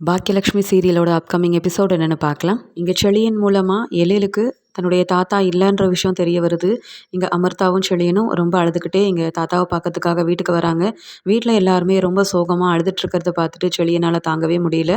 Bhagyalakshmi சீரியலோட upcoming episode என்னென்னு பார்க்கலாம். இங்கே செளியின் மூலமாக எழிலுக்கு தன்னுடைய தாத்தா இல்லைன்ற விஷயம் தெரிய வருது. இங்கே அமிர்தாவும் செழியனும் ரொம்ப அழுதுகிட்டே இங்கே தாத்தாவை பார்க்கறதுக்காக வீட்டுக்கு வராங்க. வீட்டில் எல்லாருமே ரொம்ப சோகமாக அழுதுட்டுருக்கிறத பார்த்துட்டு செழியனால் தாங்கவே முடியல.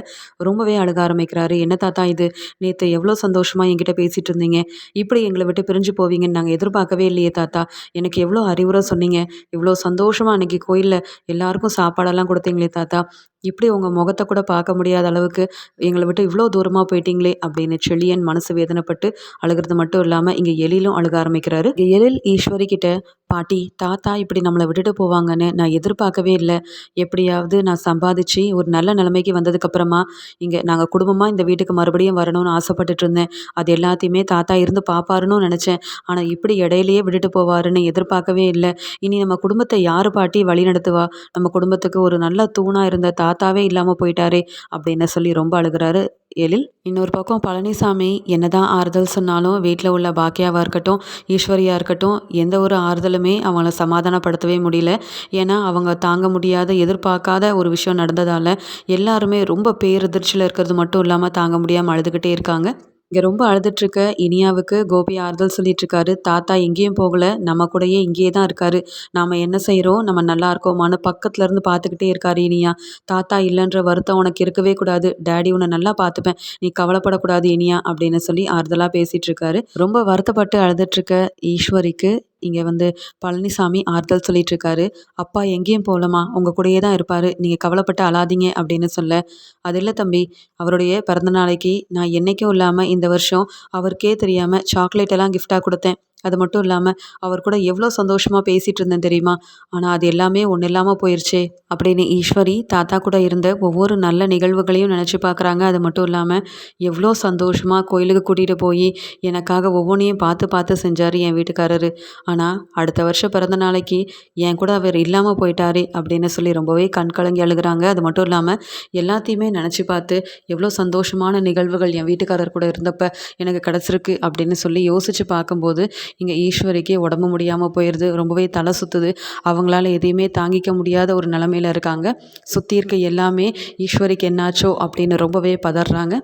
ரொம்பவே அழுக ஆரம்பிக்கிறாரு. என்ன தாத்தா இது? நேற்று எவ்வளோ சந்தோஷமாக என்கிட்ட பேசிகிட்டு இருந்தீங்க. இப்படி எங்களை விட்டு பிரிஞ்சு போவீங்கன்னு நாங்கள் எதிர்பார்க்கவே இல்லையே தாத்தா. எனக்கு எவ்வளோ அறிவுரை சொன்னீங்க. இவ்வளோ சந்தோஷமாக அன்றைக்கி கோயிலில் எல்லாருக்கும் சாப்பாடெல்லாம் கொடுத்தீங்களே தாத்தா. இப்படி உங்கள் முகத்தை கூட பார்க்க முடியாத அளவுக்கு எங்களை விட்டு இவ்வளோ தூரமாக போயிட்டீங்களே அப்படின்னு செழியன் மனசு வேதனைப்பட்டு அழுகிறது மட்டும் இல்லாமல் இங்கே எழிலும் அழுக ஆரம்பிக்கிறாரு. எழில் ஈஸ்வரி கிட்ட பாட்டி தாத்தா இப்படி நம்மளை விட்டுட்டு போவாங்கன்னு நான் எதிர்பார்க்கவே இல்லை. எப்படியாவது நான் சம்பாதிச்சு ஒரு நல்ல நிலைமைக்கு வந்ததுக்கப்புறமா இங்கே நாங்கள் குடும்பமாக இந்த வீட்டுக்கு மறுபடியும் வரணும்னு ஆசைப்பட்டுட்டு இருந்தேன். அது எல்லாத்தையுமே தாத்தா இருந்து பார்ப்பாருன்னு நினச்சேன். ஆனால் இப்படி இடையிலேயே விட்டுட்டு போவாருன்னு எதிர்பார்க்கவே இல்லை. இனி நம்ம குடும்பத்தை யார் பாட்டி வழி நடத்துவா? நம்ம குடும்பத்துக்கு ஒரு நல்ல தூணாக இருந்த தாத்தாவே இல்லாமல் போயிட்டாரே அப்படின்னு சொல்லி ரொம்ப அழுகிறாரு எழில். இன்னொரு பக்கம் பழனிசாமி என்னதான் ஆறுதல் சொன்னாலும் வீட்டில் உள்ள பாக்கியாவாக இருக்கட்டும் ஈஸ்வரியாக இருக்கட்டும் எந்த ஒரு ஆறுதலும் அவங்கள சமாதானப்படுத்தவே முடியல. ஏன்னா அவங்க தாங்க முடியாத எதிர்பார்க்காத ஒரு விஷயம் நடந்ததால் எல்லாருமே ரொம்ப பேரதிர்ச்சியில் இருக்கிறது மட்டும் இல்லாமல் தாங்க முடியாமல் அழுதுகிட்டே இருக்காங்க. இங்கே ரொம்ப அழுதுட்ருக்க இனியாவுக்கு கோபி ஆறுதல் சொல்லிட்டுருக்காரு. தாத்தா எங்கேயும் போகலை. நம்ம கூடயே இங்கேயே தான் இருக்காரு. நாம் என்ன செய்கிறோம் நம்ம நல்லா இருக்கோமான்னு பக்கத்துல இருந்து பார்த்துக்கிட்டே இருக்காரு இனியா. தாத்தா இல்லைன்ற வருத்தம் உனக்கு இருக்கவே கூடாது. டேடி உன்னை நல்லா பார்த்துப்பேன். நீ கவலைப்படக்கூடாது இனியா அப்படின்னு சொல்லி ஆறுதலாக பேசிகிட்டு இருக்காரு ரொம்ப வருத்தப்பட்டு அழுதுட்ருக்க ஈஸ்வரிக்கு இங்கே வந்து பழனிசாமி ஆறுதல் சொல்லிகிட்ருக்காரு அப்பா எங்கேயும் போகலமா உங்கள் கூடயே தான் இருப்பார். நீங்கள் கவலைப்பட்டு அழாதீங்க அப்படின்னு சொல்ல. அது இல்லை தம்பி. அவருடைய பிறந்த நாளைக்கு நான் என்றைக்கும் இல்லாமல் இந்த வருஷம் அவருக்கே தெரியாமல் சாக்லேட் எல்லாம் கிஃப்டாக கொடுத்தேன். அது மட்டும் இல்லாமல் அவர் கூட எவ்வளோ சந்தோஷமாக பேசிகிட்டு இருந்தேன் தெரியுமா? ஆனால் அது எல்லாமே ஒன்றும் இல்லாமல் போயிடுச்சே அப்படின்னு ஈஸ்வரி தாத்தா கூட இருந்த ஒவ்வொரு நல்ல நிகழ்வுகளையும் நினச்சி பார்க்குறாங்க அது மட்டும் இல்லாமல் எவ்வளோ சந்தோஷமாக கோயிலுக்கு கூட்டிகிட்டு போய் எனக்காக ஒவ்வொன்றையும் பார்த்து பார்த்து செஞ்சார் என் வீட்டுக்காரரு. ஆனால் அடுத்த வருஷம் பிறந்த நாளைக்கு என் கூட அவர் இல்லாமல் போயிட்டாரே அப்படின்னு சொல்லி ரொம்பவே கண் கலங்கி அழுகிறாங்க. அது மட்டும் இல்லாமல் எல்லாத்தையுமே நினச்சி பார்த்து எவ்வளோ சந்தோஷமான நிகழ்வுகள் என் வீட்டுக்காரர் கூட இருந்தப்போ எனக்கு கிடச்சிருக்கு அப்படின்னு சொல்லி யோசித்து பார்க்கும்போது இங்கே ஈஸ்வரிக்கே உடம்பு முடியாமல் போயிடுது ரொம்பவே தலை சுற்றுது அவங்களால எதையுமே தாங்கிக்க முடியாத ஒரு நிலமையில இருக்காங்க. சுற்றி இருக்க எல்லாமே ஈஸ்வரிக்கு என்னாச்சோ அப்படின்னு ரொம்பவே பதறாங்க.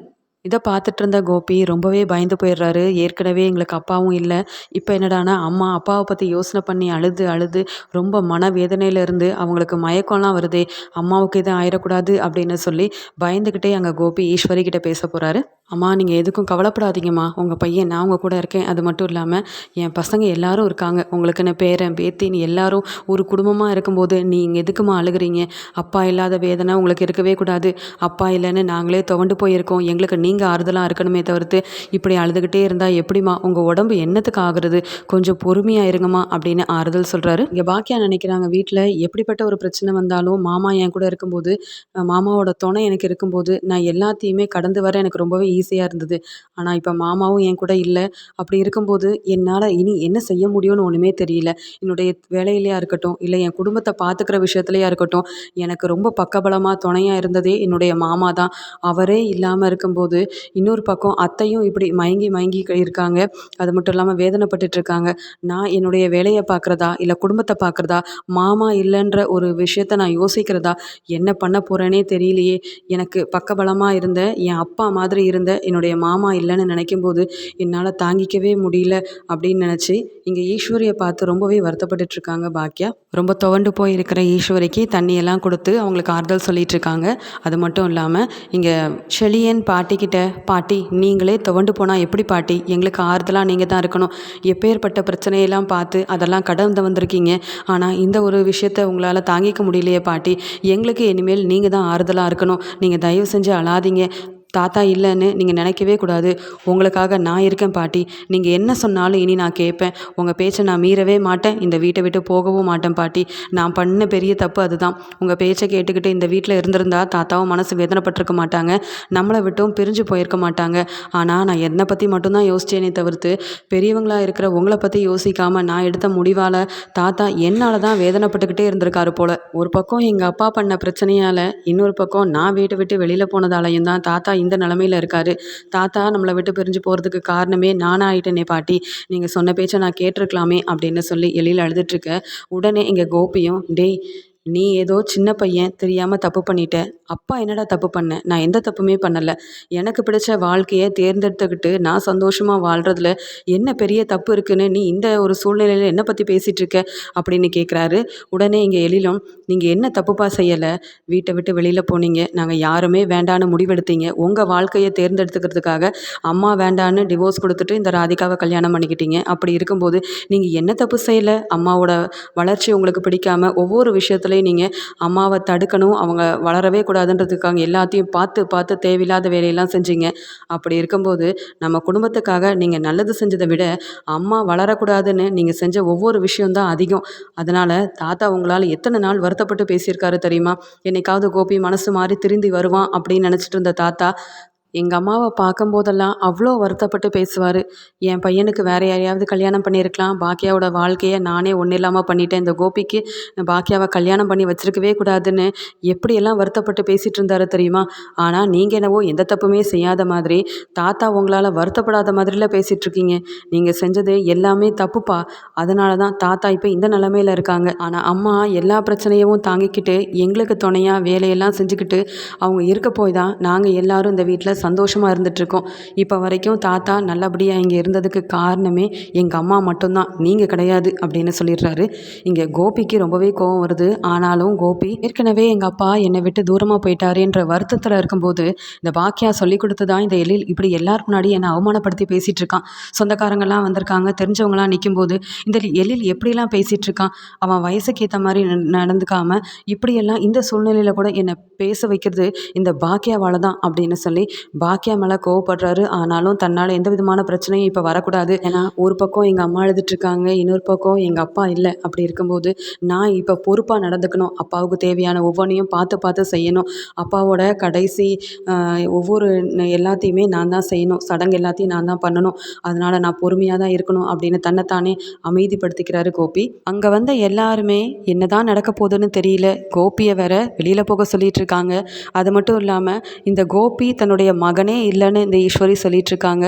இதை பார்த்துட்டு இருந்த கோபி ரொம்பவே பயந்து போயிடுறாரு. ஏற்கனவே எங்களுக்கு அப்பாவும் இல்லை. இப்போ என்னடானா அம்மா அப்பாவை பற்றி யோசனை பண்ணி அழுது அழுது ரொம்ப மன வேதனையில் இருந்து அவங்களுக்கு மயக்கம்லாம் வருதே அம்மாவுக்கு எதுவும் ஆயிடக்கூடாது அப்படின்னு சொல்லி பயந்துக்கிட்டே அங்கே கோபி ஈஸ்வரி கிட்ட பேச போகிறாரு அம்மா நீங்கள் எதுக்கும் கவலைப்படாதீங்கம்மா. உங்கள் பையன் நான் உங்கள் கூட இருக்கேன். அது மட்டும் இல்லாமல் என் பசங்க எல்லாரும் இருக்காங்க. உங்களுக்குன்னு பேரன் பேத்தின்னு எல்லாரும் ஒரு குடும்பமாக இருக்கும்போது நீங்கள் எதுக்குமா அழுகிறீங்க? அப்பா இல்லாத வேதனை உங்களுக்கு இருக்கவே கூடாது. அப்பா இல்லைன்னு நாங்களே துவண்டு போயிருக்கோம். எங்களுக்கு நீங்கள் ஆறுதலாக இருக்கணுமே தவிர்த்து இப்படி அழுதுகிட்டே இருந்தால் எப்படிம்மா? உங்கள் உடம்பு என்னத்துக்கு ஆகுறது? கொஞ்சம் பொறுமையாக இருங்கம்மா அப்படின்னு ஆறுதல் சொல்கிறாரு இங்கே பாக்கியா நினைக்கிறாங்க வீட்டில் எப்படிப்பட்ட ஒரு பிரச்சனை வந்தாலும் மாமா என் கூட இருக்கும்போது மாமாவோட துணை எனக்கு இருக்கும்போது நான் எல்லாத்தையுமே கடந்து வர எனக்கு ரொம்பவே ஈஸியாக இருந்தது. ஆனால் இப்போ மாமாவும் என் கூட இல்லை. அப்படி இருக்கும்போது என்னால் இனி என்ன செய்ய முடியும்னு ஒன்றுமே தெரியல. என்னுடைய வேலையிலையாக இருக்கட்டும் இல்லை என் குடும்பத்தை பார்த்துக்கிற விஷயத்துலையாக இருக்கட்டும் எனக்கு ரொம்ப பக்கபலமாக துணையாக இருந்ததே என்னுடைய மாமா தான். அவரே இல்லாமல் இருக்கும்போது இன்னொரு பக்கம் அத்தையும் இப்படி மயங்கி மயங்கி இருக்காங்க. அது மட்டும் இல்லாமல் வேதனைப்பட்டுட்டு இருக்காங்க. நான் என்னுடைய வேலையை பார்க்குறதா? இல்லை குடும்பத்தை பார்க்குறதா? மாமா இல்லைன்ற ஒரு விஷயத்த நான் யோசிக்கிறதா? என்ன பண்ண போகிறேனே தெரியலையே. எனக்கு பக்கபலமாக இருந்த என் அப்பா மாதிரி இருந்த என்னுடைய மாமா இல்லைன்னு நினைக்கும்போது என்னால் தாங்கிக்கவே முடியல அப்படின்னு நினச்சி இங்கே ஈஸ்வரியை பார்த்து ரொம்பவே வருத்தப்பட்டுட்ருக்காங்க பாக்கியா ரொம்ப துவண்டு போய் இருக்கிற ஈஸ்வரிக்கு தண்ணியெல்லாம் கொடுத்து அவங்களுக்கு ஆறுதல் சொல்லிகிட்டு இருக்காங்க. அது மட்டும் இல்லாமல் இங்கே செழியன் பாட்டிக்கிட்ட பாட்டி நீங்களே துவண்டு போனால் எப்படி பாட்டி? எங்களுக்கு ஆறுதலாக நீங்கள் தான் இருக்கணும். எப்பேற்பட்ட பிரச்சனையெல்லாம் பார்த்து அதெல்லாம் கடந்து வந்திருக்கீங்க ஆனால் இந்த ஒரு விஷயத்த உங்களால் தாங்கிக்க முடியலையே பாட்டி. எங்களுக்கு இனிமேல் நீங்கள் தான் ஆறுதலாக இருக்கணும். நீங்கள் தயவு செஞ்சு அழாதீங்க. தாத்தா இல்லைன்னு நீங்கள் நினைக்கவே கூடாது. உங்களுக்காக நான் இருக்கேன் பாட்டி. நீங்கள் என்ன சொன்னாலும் இனி நான் கேட்பேன். உங்கள் பேச்சை நான் மீறவே மாட்டேன். இந்த வீட்டை விட்டு போகவும் மாட்டேன் பாட்டி. நான் பண்ண பெரிய தப்பு அதுதான். உங்கள் பேச்சை கேட்டுக்கிட்டு இந்த வீட்டில் இருந்திருந்தா தாத்தாவும் மனசு வேதனைப்பட்டிருக்க மாட்டாங்க. நம்மளை விட்டும் பிரிஞ்சு போயிருக்க மாட்டாங்க. ஆனால் நான் என்னை பற்றி மட்டும்தான் யோசிச்சேனே தவிர்த்து பெரியவங்களாக இருக்கிற உங்களை பற்றி யோசிக்காமல் நான் எடுத்த முடிவால் தாத்தா என்னால் தான் வேதனைப்பட்டுக்கிட்டே இருந்திருக்காரு போல். ஒரு பக்கம் எங்கள் அப்பா பண்ண பிரச்சனையால் இன்னொரு பக்கம் நான் வீட்டை விட்டு வெளியில் போனதாலையும் தான் தாத்தா இந்த நிலமையில இருக்கார். தாத்தா நம்மளை விட்டு பிரிஞ்சு போகிறதுக்கு காரணமே நானாக ஆயிட்டேனே பாட்டி. நீங்கள் சொன்ன பேச்சை நான் கேட்டிருக்கலாமே அப்படின்னு சொல்லி எழில் அழுதுட்டுருக்க உடனே இங்கே கோபியும் டேய் நீ ஏதோ சின்ன பையன் தெரியாமல் தப்பு பண்ணிட்ட. அப்பா என்னடா தப்பு பண்ண? நான் எந்த தப்புமே பண்ணலை. எனக்கு பிடிச்ச வாழ்க்கையை தேர்ந்தெடுத்துக்கிட்டு நான் சந்தோஷமாக வாழ்கிறதுல என்ன பெரிய தப்பு இருக்குன்னு நீ இந்த ஒரு சூழ்நிலையில் என்னை பற்றி பேசிகிட்டு இருக்க? அப்படின்னு கேட்குறாரு உடனே இங்கே எழிலும் நீங்கள் என்ன தப்புப்பா செய்யலை? வீட்டை விட்டு வெளியில் போனீங்க. நாங்கள் யாருமே வேண்டான்னு முடிவெடுத்தீங்க. உங்கள் வாழ்க்கையை தேர்ந்தெடுத்துக்கிறதுக்காக அம்மா வேண்டான்னு டிவோர்ஸ் கொடுத்துட்டு இந்த ராதிகாவை கல்யாணம் பண்ணிக்கிட்டீங்க. அப்படி இருக்கும்போது நீங்கள் என்ன தப்பு செய்யலை? அம்மாவோட வளர்ச்சி உங்களுக்கு பிடிக்காம ஒவ்வொரு விஷயத்துலையும் நீங்கள் அம்மாவை தடுக்கணும் அவங்க வளரவே கூடாதுன்றதுக்காக எல்லாத்தையும் பார்த்து பார்த்து தேவையில்லாத வேலையெல்லாம் செஞ்சீங்க. அப்படி இருக்கும்போது நம்ம குடும்பத்துக்காக நீங்கள் நல்லது செஞ்சதை விட அம்மா வளரக்கூடாதுன்னு நீங்கள் செஞ்ச ஒவ்வொரு விஷயம்தான் அதிகம். அதனால் தாத்தா உங்களால் எத்தனை நாள் வருத்தப்பட்டு பேசியிருக்காரு தெரியுமா? என்னைக்காவது கோபி மனசு மாறி திருந்தி வருவான் அப்படின்னு நினச்சிட்டு இருந்த தாத்தா எங்கள் அம்மாவை பார்க்கும்போதெல்லாம் அவ்வளோ வருத்தப்பட்டு பேசுவார். என் பையனுக்கு வேறு யாரையாவது கல்யாணம் பண்ணியிருக்கலாம். பாக்கியாவோட வாழ்க்கையை நானே ஒன்றும் இல்லாமல் பண்ணிட்டேன். இந்த கோபிக்கு பாக்கியாவை கல்யாணம் பண்ணி வச்சிருக்கவே கூடாதுன்னு எப்படியெல்லாம் வருத்தப்பட்டு பேசிகிட்டு இருந்தார் தெரியுமா? ஆனால் நீங்கள் என்னவோ எந்த தப்புமே செய்யாத மாதிரி தாத்தா உங்களால் வருத்தப்படாத மாதிரிலாம் பேசிகிட்ருக்கீங்க நீங்கள் செஞ்சது எல்லாமே தப்புப்பா. அதனால தான் தாத்தா இப்போ இந்த நிலமையில இருக்காங்க. ஆனால் அம்மா எல்லா பிரச்சனையும் தாங்கிக்கிட்டு எங்களுக்கு துணையாக வேலையெல்லாம் செஞ்சுக்கிட்டு அவங்க இருக்க போய் தான் நாங்கள் எல்லாரும் இந்த வீட்டில் சந்தோஷமாக இருந்துகிட்ருக்கோம் இப்போ வரைக்கும் தாத்தா நல்லபடியாக இங்கே இருந்ததுக்கு காரணமே எங்கள் அம்மா மட்டும்தான். நீங்கள் கிடையாது அப்படின்னு சொல்லிடுறாரு. இங்கே கோபிக்கு ரொம்பவே கோவம் வருது. ஆனாலும் கோபி ஏற்கனவே எங்கள் அப்பா என்னை விட்டு தூரமாக போயிட்டாருன்ற வருத்தத்தில் இருக்கும்போது இந்த பாக்கியா சொல்லி கொடுத்து தான் இந்த எழில் இப்படி எல்லாருக்கு முன்னாடி என்னை அவமானப்படுத்தி பேசிகிட்டு இருக்கான் சொந்தக்காரங்கள்லாம் வந்திருக்காங்க. தெரிஞ்சவங்களாம் நிற்கும்போது இந்த எழில் எப்படிலாம் பேசிகிட்டு இருக்கான் அவன் வயசுக்கு ஏற்ற மாதிரி நடந்துக்காமல் இப்படியெல்லாம் இந்த சூழ்நிலையில் கூட என்னை பேச வைக்கிறது இந்த பாக்கியாவால் தான் அப்படின்னு சொல்லி பாக்கியா மேலே கோவப்படுறாரு. ஆனாலும் தன்னால் எந்த விதமான பிரச்சனையும் இப்போ வரக்கூடாது. ஏன்னா ஒரு பக்கம் எங்கள் அம்மா அழுதுட்ருக்காங்க இன்னொரு பக்கம் எங்கள் அப்பா இல்லை. அப்படி இருக்கும்போது நான் இப்போ பொறுப்பாக நடந்துக்கணும். அப்பாவுக்கு தேவையான ஒவ்வொன்றையும் பார்த்து பார்த்து செய்யணும். அப்பாவோட கடைசி ஒவ்வொரு எல்லாத்தையுமே நான் தான் செய்யணும். சடங்கு எல்லாத்தையும் நான் தான் பண்ணணும். அதனால் நான் பொறுமையாக தான் இருக்கணும் அப்படின்னு தன்னைத்தானே அமைதிப்படுத்திக்கிறாரு கோபி. அங்கே வந்த எல்லாருமே என்ன தான் நடக்க போகுதுன்னு தெரியல. கோபியை வேற வெளியில் போக சொல்லிட்டு இருக்காங்க. அது மட்டும் இல்லாமல் இந்த கோபி தன்னுடைய மகனே இல்லைன்னு இந்த ஈஸ்வரி சொல்லிகிட்ருக்காங்க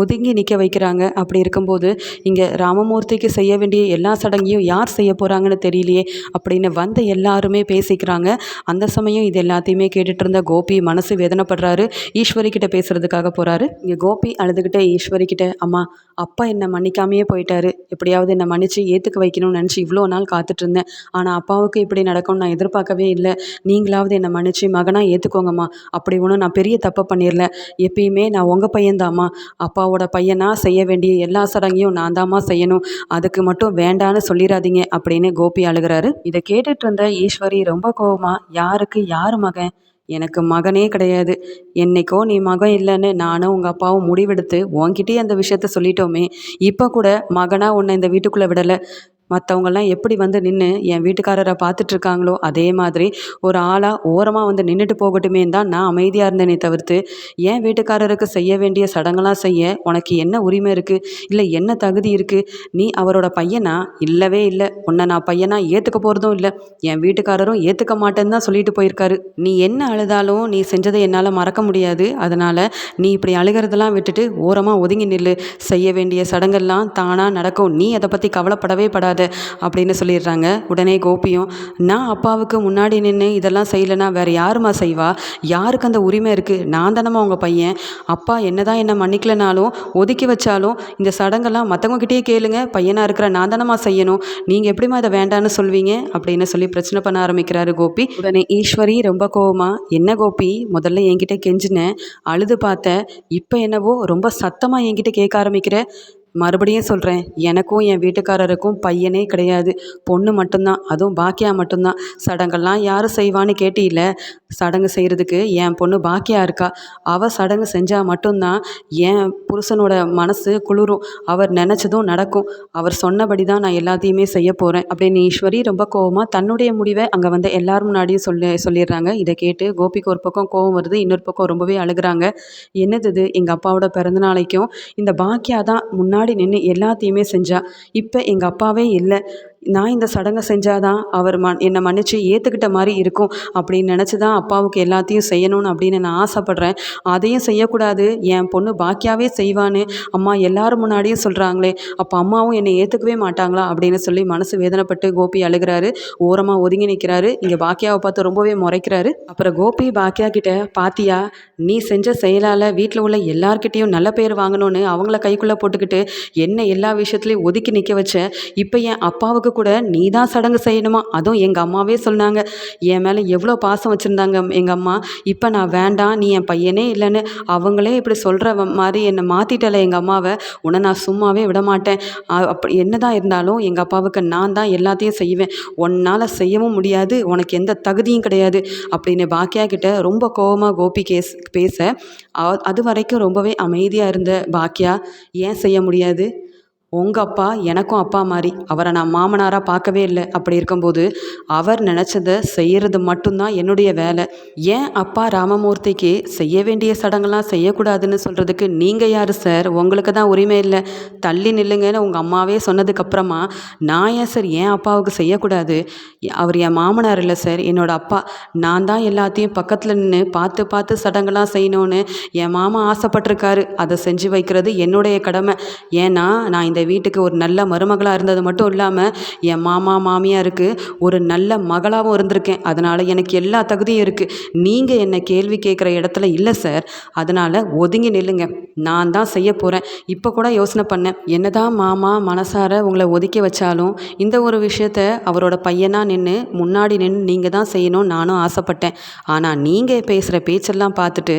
ஒதுங்கி நிற்க வைக்கிறாங்க. அப்படி இருக்கும்போது இங்கே ராமமூர்த்திக்கு செய்ய வேண்டிய எல்லா சடங்கையும் யார் செய்ய போகிறாங்கன்னு தெரியலையே அப்படின்னு வந்த எல்லாருமே பேசிக்கிறாங்க. அந்த சமயம் இது எல்லாத்தையுமே கேட்டுட்டு இருந்த கோபி மனசு வேதனைப்படுறாரு. ஈஸ்வரி கிட்ட பேசுறதுக்காக போகிறாரு இங்கே கோபி அழுதுகிட்டே ஈஸ்வரி கிட்ட அம்மா அப்பா என்னை மன்னிக்காமையே போயிட்டாரு. எப்படியாவது என்னை மன்னிச்சு ஏற்றுக்க வைக்கணும்னு நினச்சி இவ்வளோ நாள் காத்துட்டு இருந்தேன் ஆனால் அப்பாவுக்கு இப்படி நடக்கும்னு நான் எதிர்பார்க்கவே இல்லை. நீங்களாவது என்னை மன்னிச்சு மகனாக ஏற்றுக்கோங்கம்மா அப்படி ஒன்றும் நான் பெரிய தப்பை பண்ணிடல எப்பயுமே நான் உங்கள் பையன்தாம்மா. அப்பாவோட பையனாக செய்ய வேண்டிய எல்லா சடங்கையும் நான் தாம்மா செய்யணும். அதுக்கு மட்டும் வேண்டான்னு சொல்லிடாதீங்க அப்படின்னு கோபி அழுகிறாரு. இதை கேட்டுட்டு இருந்த ஈஸ்வரி ரொம்ப கோபமாக யாருக்கு யார் மகன்? எனக்கு மகனே கிடையாது. என்னைக்கோ நீ மகன் இல்லைன்னு நானும் உங்கள் அப்பாவும் முடிவெடுத்து உன்கிட்டயே அந்த விஷயத்த சொல்லிட்டோமே. இப்போ கூட மகனாக உன்னை இந்த வீட்டுக்குள்ளே விடலை. மற்றவங்கெல்லாம் எப்படி வந்து நின்று என் வீட்டுக்காரரை பார்த்துட்ருக்காங்களோ அதே மாதிரி ஒரு ஆளாக ஓரமாக வந்து நின்றுட்டு போகட்டுமே தான் நான் அமைதியாக இருந்தேனே தவிர்த்து என் வீட்டுக்காரருக்கு செய்ய வேண்டிய சடங்கெல்லாம் செய்ய உனக்கு என்ன உரிமை இருக்குது இல்லை என்ன தகுதி இருக்குது நீ அவரோட பையனா? இல்லவே இல்லை. உன்னை நான் பையனா ஏற்றுக்க போகிறதும் இல்லை. என் வீட்டுக்காரரும் ஏற்றுக்க மாட்டேன்னு தான் சொல்லிட்டு போயிருக்காரு. நீ என்ன அழுதாலும் நீ செஞ்சதை என்னால் மறக்க முடியாது. அதனால் நீ இப்படி அழுகிறதெல்லாம் விட்டுட்டு ஓரமாக ஒதுங்கி நில்லு. செய்ய வேண்டிய சடங்கெல்லாம் தானாக நடக்கும். நீ அதை பற்றி கவலைப்படவே படாத. செய்யாத அப்படின்னு சொல்லிடுறாங்க. உடனே கோபியும் நான் அப்பாவுக்கு முன்னாடி நின்று இதெல்லாம் செய்யலைன்னா வேறு யாருமா செய்வா? யாருக்கு அந்த உரிமை இருக்குது நான் தானம்மா உங்கள் பையன். அப்பா என்ன தான் என்னை மன்னிக்கலனாலும் ஒதுக்கி வச்சாலும் இந்த சடங்கெல்லாம் மற்றவங்ககிட்டயே கேளுங்க. பையனாக இருக்கிற நான் தானம்மா செய்யணும். நீங்கள் எப்படிமா இதை வேண்டான்னு சொல்வீங்க? அப்படின்னு சொல்லி பிரச்சனை பண்ண ஆரம்பிக்கிறாரு கோபி. உடனே ஈஸ்வரி ரொம்ப கோவமா? என்ன கோபி? முதல்ல என்கிட்ட கெஞ்சினேன் அழுது பார்த்த இப்போ என்னவோ ரொம்ப சத்தமாக என்கிட்ட கேட்க ஆரம்பிக்கிற? மறுபடியும் சொல்கிறேன் எனக்கும் என் வீட்டுக்காரருக்கும் பையனே கிடையாது பொண்ணு மட்டும்தான் அதுவும் பாக்கியா மட்டும்தான். சடங்கெல்லாம் யார் செய்வான்னு கேட்டியில்ல சடங்கு செய்கிறதுக்கு என் பொண்ணு பாக்கியா இருக்கா? அவள் சடங்கு செஞ்சால் மட்டும்தான் என் புருஷனோட மனசு குளிரும் அவர் நினச்சதும் நடக்கும். அவர் சொன்னபடி தான் நான் எல்லாத்தையுமே செய்ய போகிறேன் அப்படின்னு ஈஸ்வரி ரொம்ப கோவமாக தன்னுடைய முடிவை அங்கே வந்து எல்லாரும் முன்னாடியும் சொல்லி சொல்லிடுறாங்க. இதை கேட்டு கோபிக்கு ஒரு பக்கம் கோவம் வருது இன்னொரு பக்கம் ரொம்பவே அழுகிறாங்க. என்னது இது? எங்கள் அப்பாவோட பிறந்த நாளைக்கும் இந்த பாக்கியா தான் முன்னாடி நின்று எல்லாத்தையுமே செஞ்சா. இப்போ எங்கள் அப்பாவே இல்லை. நான் இந்த சடங்கை செஞ்சாதான் அவர் ம என்னை மன்னிச்சு ஏற்றுக்கிட்ட மாதிரி இருக்கும் அப்படின்னு நினச்சி தான் அப்பாவுக்கு எல்லாத்தையும் செய்யணும்னு அப்படின்னு நான் ஆசைப்பட்றேன். அதையும் செய்யக்கூடாது. என் பொண்ணு பாக்கியாவே செய்வான்னு அம்மா எல்லாரும் முன்னாடியும் சொல்கிறாங்களே அப்போ அம்மாவும் என்னை ஏற்றுக்கவே மாட்டாங்களா அப்படின்னு சொல்லி மனசு வேதனைப்பட்டு கோபி அழுகிறாரு. ஓரமாக ஒதுங்கி நிற்கிறாரு இங்கே பாக்கியாவை பார்த்து ரொம்பவே முறைக்கிறாரு. அப்புறம் கோபி பாக்கியா கிட்ட பாத்தியா நீ செஞ்ச செயலால் வீட்டில் உள்ள எல்லார்கிட்டேயும் நல்ல பேர் வாங்கணும்னு அவங்கள கைக்குள்ளே போட்டுக்கிட்டு என்ன எல்லா விஷயத்துலையும் ஒதுக்கி நிற்க வச்ச. இப்போ என் அப்பாவுக்கு கூட நீ தான் சடங்கு செய்யணுமா? அதுவும் எங்கள் அம்மாவே சொன்னாங்க. என் மேலே எவ்வளோ பாசம் வச்சுருந்தாங்க எங்கள் அம்மா. இப்போ நான் வேண்டாம் நீ என் பையனே இல்லைன்னு அவங்களே இப்படி சொல்கிற மாதிரி என்னை மாற்றிட்டல எங்கள் அம்மாவை. உன்னை நான் சும்மாவே விட மாட்டேன். அப்படி அப்படி என்னதான் இருந்தாலும் எங்கள் அப்பாவுக்கு நான் தான் எல்லாத்தையும் செய்வேன். உன்னால் செய்யவும் முடியாது உனக்கு எந்த தகுதியும் கிடையாது அப்படின்னு பாக்கியா கிட்ட ரொம்ப கோவமாக கோபி கேஸ் பேச. அது வரைக்கும் ரொம்பவே அமைதியாக இருந்த பாக்கியா ஏன் செய்ய முடியாது? உங்கள் அப்பா எனக்கும் அப்பா மாதிரி அவரை நான் மாமனாராக பார்க்கவே இல்லை. அப்படி இருக்கும்போது அவர் நினச்சதை செய்கிறது மட்டும்தான் என்னுடைய வேலை. ஏன் அப்பா ராமமூர்த்திக்கு செய்ய வேண்டிய சடங்கெல்லாம் செய்யக்கூடாதுன்னு சொல்கிறதுக்கு நீங்கள் யார் சார்? உங்களுக்கு தான் உரிமை இல்லை. தள்ளி நில்லுங்கன்னு உங்கள் அம்மாவே சொன்னதுக்கப்புறமா நான் ஏன் சார் என் அப்பாவுக்கு செய்யக்கூடாது? அவர் என் மாமனார் இல்லை சார். என்னோட அப்பா நான் தான் எல்லாத்தையும் பக்கத்தில் நின்று பார்த்து பார்த்து சடங்கெல்லாம் செய்யணும்னு என் மாமா ஆசைப்பட்டிருக்காரு. அதை செஞ்சு வைக்கிறது என்னுடைய கடமை. ஏன்னா நான் இந்த வீட்டுக்கு ஒரு நல்ல மருமகளாக இருந்தது மட்டும் இல்லாமல் என் மாமா மாமியாருக்கு ஒரு நல்ல மகளாகவும் இருந்திருக்கேன். அதனால் எனக்கு எல்லா தகுதியும் இருக்குது நீங்கள் என்னை கேள்வி கேட்குற இடத்துல இல்லை சார். அதனால் ஒதுங்கி நில்லுங்க. நான் தான் செய்ய போகிறேன் இப்போ கூட யோசனை பண்ணேன். என்னதான் மாமா மனசார உங்களை ஒதுக்கி வச்சாலும் இந்த ஒரு விஷயத்த அவரோட பையனாக நின்று முன்னாடி நின்று நீங்கள் தான் செய்யணும்னு நானும் ஆசைப்பட்டேன். ஆனால் நீங்கள் பேசுகிற பேச்செல்லாம் பார்த்துட்டு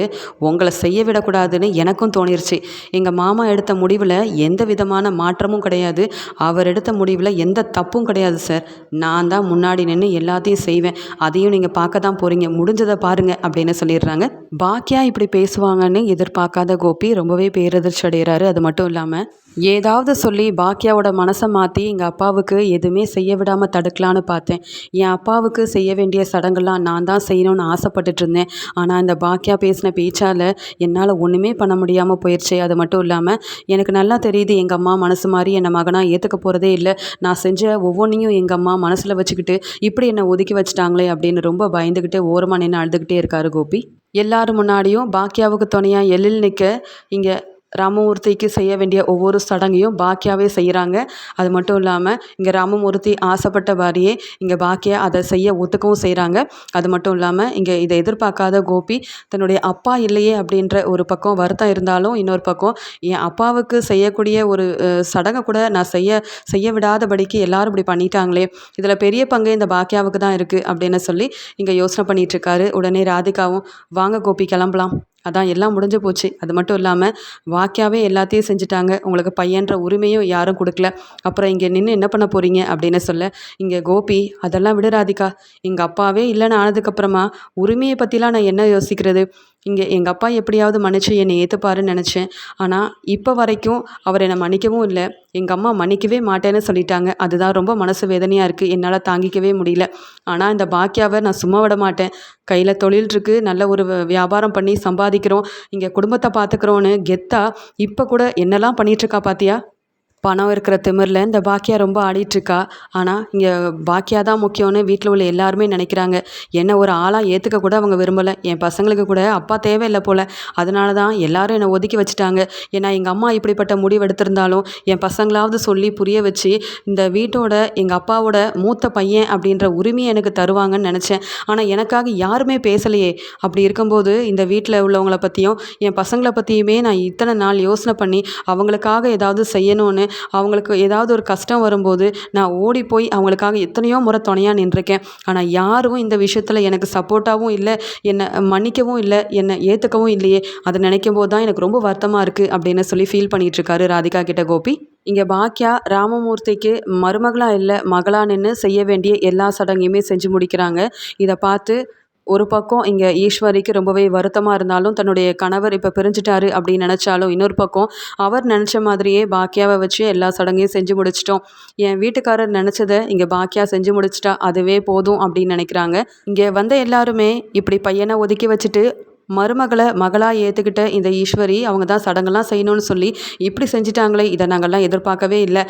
உங்களை செய்ய விடக்கூடாதுன்னு எனக்கும் தோணிருச்சு. எங்கள் மாமா எடுத்த முடிவில் எந்த விதமான மாற்றமும் கிடையாது. அவர் எடுத்த முடிவில் எந்த தப்பும் கிடையாது சார். நான் தான் முன்னாடி நின்று எல்லாத்தையும் செய்வேன். அதையும் நீங்கள் பார்க்க தான் போகிறீங்க முடிஞ்சதை பாருங்கள் அப்படின்னு சொல்லிடுறாங்க. பாக்கியா இப்படி பேசுவாங்கன்னு எதிர்பார்க்காத கோபி ரொம்பவே பேரதிர்ச்சி அடைகிறாரு. அது மட்டும் இல்லாமல் ஏதாவது சொல்லி பாக்கியாவோட மனசை மாற்றி எங்கள் அப்பாவுக்கு எதுவுமே செய்ய விடாமல் தடுக்கலான்னு பார்த்தேன். என் அப்பாவுக்கு செய்ய வேண்டிய சடங்கெல்லாம் நான் தான் செய்யணும்னு ஆசைப்பட்டுட்டு இருந்தேன். ஆனால் இந்த பாக்கியா பேசின பேச்சால் என்னால் ஒன்றுமே பண்ண முடியாமல் போயிடுச்சு அது மட்டும் இல்லாமல் எனக்கு நல்லா தெரியுது எங்கள் அம்மா மனசு மாதிரி என்னை மகனாக ஏற்றுக்க போகிறதே இல்லை. நான் செஞ்ச ஒவ்வொன்றையும் எங்கள் அம்மா மனசில் வச்சுக்கிட்டு இப்படி என்னை ஒதுக்கி வச்சுட்டாங்களே அப்படின்னு ரொம்ப பயந்துக்கிட்டு ஓரமாக நின்று அழுதுகிட்டே இருக்காரு கோபி. எல்லாரும் முன்னாடியும் பாக்கியாவுக்கு துணையாக எழில் நிற்க இங்கே ராமமூர்த்திக்கு செய்ய வேண்டிய ஒவ்வொரு சடங்கையும் பாக்கியாவே செய்கிறாங்க அது மட்டும் இல்லாமல் இங்கே ராமமூர்த்தி ஆசைப்பட்ட மாதிரியே இங்கே பாக்கியா அதை செய்ய ஒத்துக்கவும் செய்கிறாங்க அது மட்டும் இல்லாமல் இங்கே இதை எதிர்பார்க்காத கோபி தன்னுடைய அப்பா இல்லையே அப்படின்ற ஒரு பக்கம் வருத்தம் இருந்தாலும் இன்னொரு பக்கம் என் அப்பாவுக்கு செய்யக்கூடிய ஒரு சடங்கை கூட நான் செய்ய செய்ய விடாதபடிக்கு எல்லாரும் இப்படி பண்ணிட்டாங்களே இதில் பெரிய பங்கு இந்த பாக்கியாவுக்கு தான் இருக்குது அப்படின்னு சொல்லி இங்கே யோசனை பண்ணிகிட்ருக்காரு உடனே ராதிகாவும் வாங்க கோபி கிளம்பலாம். அதான் எல்லாம் முடிஞ்சு போச்சு. அது மட்டும் இல்லாமல் வாக்கியாவே எல்லாத்தையும் செஞ்சுட்டாங்க. உங்களுக்கு பையன்ற உரிமையும் யாரும் கொடுக்கல. அப்புறம் இங்கே நின்று என்ன பண்ண போகிறீங்க அப்படின்னு சொல்ல இங்கே கோபி அதெல்லாம் விடு ராதிகா. எங்கள் அப்பாவே இல்லைன்னு ஆனதுக்கப்புறமா உரிமையை பற்றிலாம் நான் என்ன யோசிக்கிறது? இங்கே எங்கள் அப்பா எப்படியாவது மன்னிச்சு என்னை ஏற்றுப்பாருன்னு நினச்சேன். ஆனால் இப்போ வரைக்கும் அவர் என்னை மன்னிக்கவும் இல்லை. எங்கள் அம்மா மன்னிக்கவே மாட்டேன்னு சொல்லிட்டாங்க. அதுதான் ரொம்ப மனசு வேதனையாக இருக்குது என்னால் தாங்கிக்கவே முடியல. ஆனால் இந்த பாக்கியாவை நான் சும்மா விட மாட்டேன். கையில் தொழில் இருக்கு. நல்ல ஒரு வ- வியாபாரம் பண்ணி சம்பாதிக்கிறோம். இங்கே குடும்பத்தை பார்த்துக்கிறோன்னு கெத்தா இப்போ கூட என்னெல்லாம் பண்ணிகிட்ருக்கா பாத்தியா? பணம் இருக்கிற திமிரில் இந்த பாக்கியா ரொம்ப ஆடிட்டுருக்கா. ஆனால் இங்கே பாக்கியா தான் முக்கியம்னு வீட்டில் உள்ள எல்லாருமே நினைக்கிறாங்க. என்னை ஒரு ஆளாக ஏற்றுக்க கூட அவங்க விரும்பலை. என் பசங்களுக்கு கூட அப்பா தேவையில்லை போல். அதனால தான் எல்லாரும் என்னை ஒதுக்கி வச்சுட்டாங்க. ஏன்னா எங்கள் அம்மா இப்படிப்பட்ட முடிவு எடுத்திருந்தாலும் என் பசங்களாவது சொல்லி புரிய வச்சு இந்த வீட்டோட எங்கள் அப்பாவோட மூத்த பையன் அப்படின்ற உரிமையை எனக்கு தருவாங்கன்னு நினச்சேன். ஆனால் எனக்காக யாருமே பேசலையே. அப்படி இருக்கும்போது இந்த வீட்டில் உள்ளவங்கள பற்றியும் என் பசங்களை பற்றியுமே நான் இத்தனை நாள் யோசனை பண்ணி அவங்களுக்காக ஏதாவது செய்யணும்னு அவங்களுக்கு ஏதாவது ஒரு கஷ்டம் வரும்போது நான் ஓடி போய் அவங்களுக்காக எத்தனையோ முறை துணையாக நின்றுருக்கேன். ஆனால் யாரும் இந்த விஷயத்தில் எனக்கு சப்போர்ட்டாகவும் இல்லை என்னை மன்னிக்கவும் இல்லை என்னை ஏற்றுக்கவும் இல்லையே. அதை நினைக்கும் போது தான் எனக்கு ரொம்ப வருத்தமாக இருக்குது அப்படின்னு சொல்லி ஃபீல் பண்ணிகிட்ருக்காரு ராதிகா கிட்ட கோபி. இங்கே பாக்கியா ராமமூர்த்திக்கு மருமகளாக இல்லை மகளாக நின்று செய்ய வேண்டிய எல்லா சடங்கையுமே செஞ்சு முடிக்கிறாங்க. இதை பார்த்து ஒரு பக்கம் இங்கே ஈஸ்வரிக்கு ரொம்பவே வருத்தமாக இருந்தாலும் தன்னுடைய கணவர் இப்போ பிரிஞ்சிட்டாரு அப்படின்னு நினச்சாலும் இன்னொரு பக்கம் அவர் நினச்ச மாதிரியே பாக்கியாவை வச்சு எல்லா சடங்கையும் செஞ்சு முடிச்சிட்டோம். என் வீட்டுக்காரர் நினச்சதை இங்கே பாக்கியா செஞ்சு முடிச்சிட்டா அதுவே போதும் அப்படின்னு நினைக்கிறாங்க. இங்கே வந்த எல்லாருமே இப்படி பையனை ஒதுக்கி வச்சுட்டு மருமகளை மகளாக ஏற்றுக்கிட்ட இந்த ஈஸ்வரி அவங்க தான் சடங்கெல்லாம் செய்யணும்னு சொல்லி இப்படி செஞ்சிட்டாங்களே இதை நாங்கள்லாம் எதிர்பார்க்கவே இல்லை.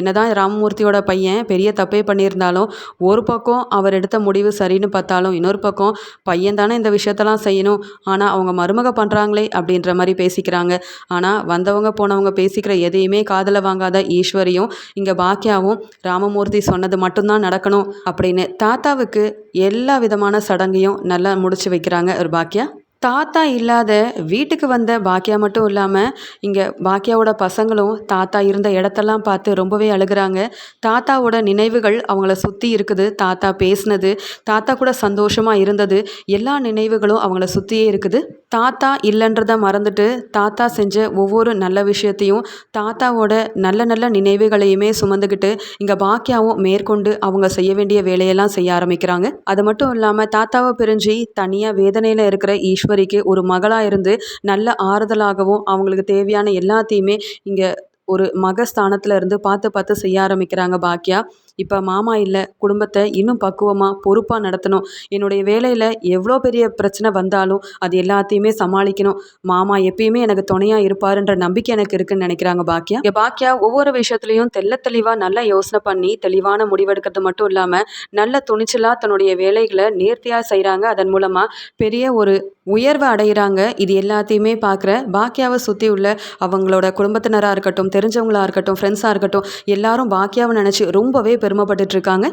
என்ன தான் ராமமூர்த்தியோட பையன் பெரிய தப்பே பண்ணியிருந்தாலும் ஒரு பக்கம் அவர் எடுத்த முடிவு சரின்னு பார்த்தாலும் இன்னொரு பக்கம் பையன் தானே இந்த விஷயத்தெல்லாம் செய்யணும் ஆனால் அவங்க மருமக பண்ணுறாங்களே அப்படின்ற மாதிரி பேசிக்கிறாங்க. ஆனால் வந்தவங்க போனவங்க பேசிக்கிற எதையுமே காதில் வாங்காத ஈஸ்வரியும் இங்கே பாக்கியாவும் ராமமூர்த்தி சொன்னது மட்டும்தான் நடக்கணும் அப்படின்னு தாத்தாவுக்கு எல்லா விதமான சடங்கையும் நல்லா முடிச்சு வைக்கிறாங்க. ஒரு பாக்கியா தாத்தா இல்லாத வீட்டுக்கு வந்த பாக்கியா மட்டும் இல்லாமல் இங்கே பாக்கியாவோட பசங்களும் தாத்தா இருந்த இடத்தெல்லாம் பார்த்து ரொம்பவே அழுகுறாங்க. தாத்தாவோட நினைவுகள் அவங்கள சுற்றி இருக்குது. தாத்தா பேசினது தாத்தா கூட சந்தோஷமாக இருந்தது. எல்லா நினைவுகளும் அவங்கள சுற்றியே இருக்குது. தாத்தா இல்லைன்றதை மறந்துட்டு தாத்தா செஞ்ச ஒவ்வொரு நல்ல விஷயத்தையும் தாத்தாவோட நல்ல நல்ல நினைவுகளையுமே சுமந்துக்கிட்டு இங்கே பாக்கியாவும் மேற்கொண்டு அவங்க செய்ய வேண்டிய வேலையெல்லாம் செய்ய ஆரம்பிக்கிறாங்க. அது மட்டும் இல்லாமல் தாத்தாவை பிரிஞ்சு தனியாக வேதனையில் இருக்கிற ஈஸ்வர் ஈஸ்வரிக்கு ஒரு மகளாக இருந்து நல்ல ஆறுதலாகவும் அவங்களுக்கு தேவையான எல்லாத்தையுமே இங்கே ஒரு மகஸ்தானத்தில் இருந்து பார்த்து பார்த்து செய்ய ஆரம்பிக்கிறாங்க பாக்கியா இப்போ மாமா இல்லை குடும்பத்தை இன்னும் பக்குவமாக பொறுப்பாக நடத்தணும். என்னுடைய வேலையில் எவ்வளோ பெரிய பிரச்சனை வந்தாலும் அது எல்லாத்தையுமே சமாளிக்கணும். மாமா எப்பயுமே எனக்கு துணையாக இருப்பாருன்ற நம்பிக்கை எனக்கு இருக்குன்னு நினைக்கிறாங்க பாக்கியா. இங்கே பாக்கியா ஒவ்வொரு விஷயத்துலையும் தெல்ல தெளிவாக நல்லா யோசனை பண்ணி தெளிவான முடிவெடுக்கிறது மட்டும் இல்லாமல் நல்ல துணிச்சலாக தன்னுடைய வேலைகளை நேர்த்தியாக செய்கிறாங்க அதன் மூலமாக பெரிய ஒரு உயர்வை அடைகிறாங்க இது எல்லாத்தையுமே பார்க்குற பாக்கியாவை சுற்றி உள்ள அவங்களோட குடும்பத்தினராக இருக்கட்டும் தெரிஞ்சவங்களாக இருக்கட்டும் ஃப்ரெண்ட்ஸாக இருக்கட்டும் எல்லாரும் பாக்கியாவை நினச்சி ரொம்பவே பெருமைப்பட்டுட்ருக்காங்க